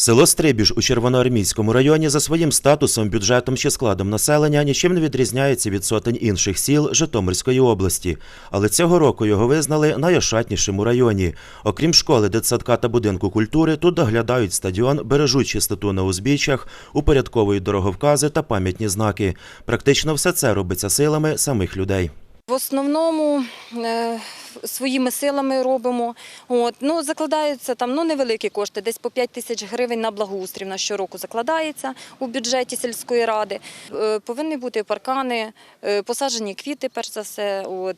Село Стрибіж у Червоноармійському районі за своїм статусом, бюджетом чи складом населення нічим не відрізняється від сотень інших сіл Житомирської області. Але цього року його визнали найошатнішим у районі. Окрім школи, дитсадка та будинку культури, тут доглядають стадіон, бережуть чистоту на узбіччях, упорядковують дороговкази та пам'ятні знаки. Практично все це робиться силами самих людей. В основному е, своїми силами робимо. От, ну, закладаються там ну, невеликі кошти, десь по 5 тисяч гривень на благоустрій на щороку закладається у бюджеті сільської ради. Е, повинні бути паркани, е, посаджені квіти, перш за все. От,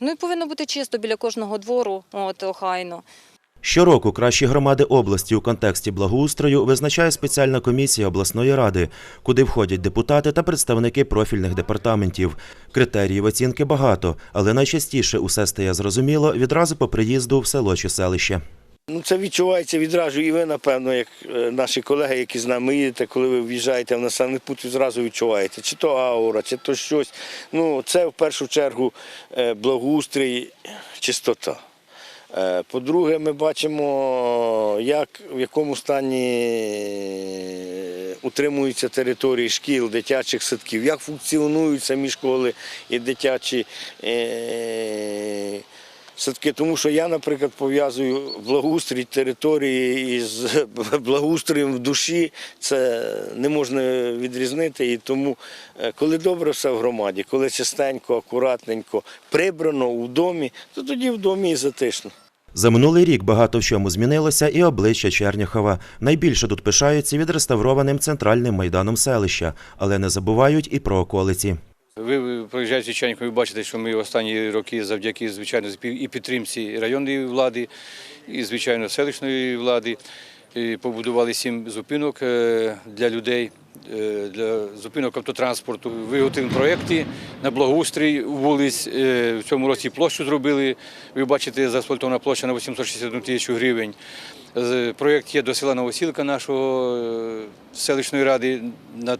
ну і повинно бути чисто біля кожного двору, от, охайно. Щороку кращі громади області у контексті благоустрою визначає спеціальна комісія обласної ради, куди входять депутати та представники профільних департаментів. Критеріїв оцінки багато, але найчастіше усе стає зрозуміло відразу по приїзду в село чи селище. Ну, це відчувається відразу, і ви, напевно, як е, наші колеги, які з нами їдете, коли ви в'їжджаєте в населений пункт, зразу відчуваєте, чи то аура, чи то щось. Ну, це в першу чергу е, благоустрій, чистота. Е, По-друге, ми бачимо, як, в якому стані е, утримуються території шкіл, дитячих садків, як функціонують самі школи і дитячі садки. Тому що я, наприклад, пов'язую благоустрій території із благоустроєм в душі. Це не можна відрізнити. І тому, е, коли добре все в громаді, коли чистенько, акуратненько, прибрано у домі, то тоді в домі і затишно. За минулий рік багато в чому змінилося і обличчя Черняхова. Найбільше тут пишаються відреставрованим центральним майданом селища, але не забувають і про околиці. Ви проїжджаєте Чайнику, ви бачите, що ми останні роки завдяки звичайно і підтримці районної влади, і звичайно селищної влади побудували сім зупинок е, для людей, е, для зупинок автотранспорту. Виготовлені проєкти на благоустрій вулиць. Е, В цьому році площу зробили. Ви бачите, заасфальтована площа на 861 тисячу гривень. Проєкт є до села Новосілка нашого е, селищної ради на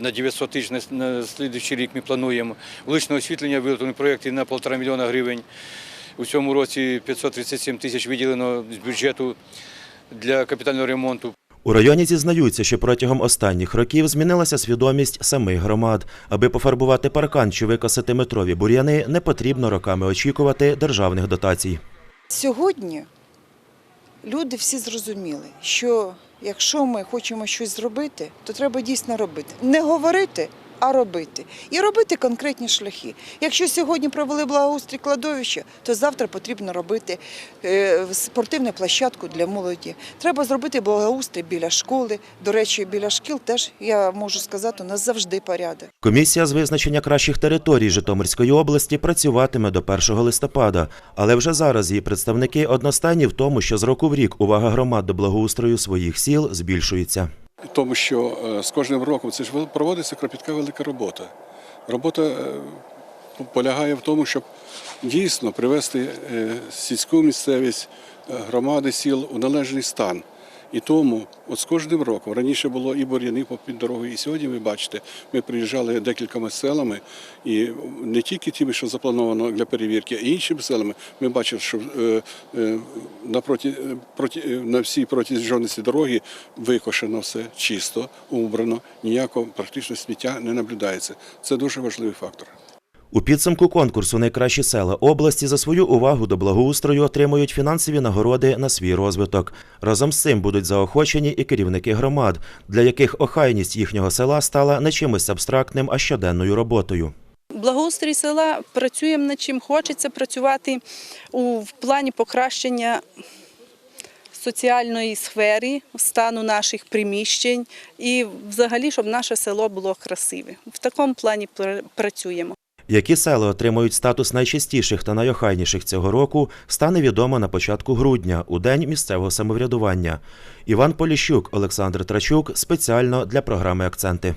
на 900 тисяч на, на слідуючий рік ми плануємо. Вуличне освітлення виготовлені проєкти на 1,5 мільйона гривень. У цьому році 537 тисяч виділено з бюджету для капітального ремонту. У районі зізнаються, що протягом останніх років змінилася свідомість самих громад. Аби пофарбувати паркан чи викосити метрові бур'яни, не потрібно роками очікувати державних дотацій. Сьогодні люди всі зрозуміли, що якщо ми хочемо щось зробити, то треба дійсно робити. Не говорити, а робити. І робити конкретні шляхи. Якщо сьогодні провели благоустрій кладовища, то завтра потрібно робити е, спортивну площадку для молоді. Треба зробити благоустрій біля школи. До речі, біля шкіл теж я можу сказати, у нас завжди порядок. Комісія з визначення кращих територій Житомирської області працюватиме до 1 листопада, але вже зараз її представники одностайні в тому, що з року в рік увага громад до благоустрою своїх сіл збільшується. Тому що е, з кожним роком це ж проводиться кропітка велика робота. Робота е, полягає в тому, щоб дійсно привести е, сільську місцевість, громади сіл у належний стан. І тому, от з кожним роком, раніше було і бур'яни під дорогою, і сьогодні ви бачите, ми приїжджали декількома селами, і не тільки тими, що заплановано для перевірки, а й іншими селами. Ми бачимо, що е, е, е, проти, е, на всій протяжності дороги викошено все чисто, убрано, ніякого практично сміття не наблюдається. Це дуже важливий фактор. У підсумку конкурсу Найкращі села області за свою увагу до благоустрою отримують фінансові нагороди на свій розвиток. Разом з цим будуть заохочені і керівники громад, для яких охайність їхнього села стала не чимось абстрактним, а щоденною роботою. Благоустрій села працюємо над чим хочеться працювати у в плані покращення соціальної сфери, стану наших приміщень і взагалі, щоб наше село було красиве. В такому плані працюємо. Які села отримують статус найчистіших та найохайніших цього року, стане відомо на початку грудня, у день місцевого самоврядування. Іван Поліщук, Олександр Трачук спеціально для програми Акценти.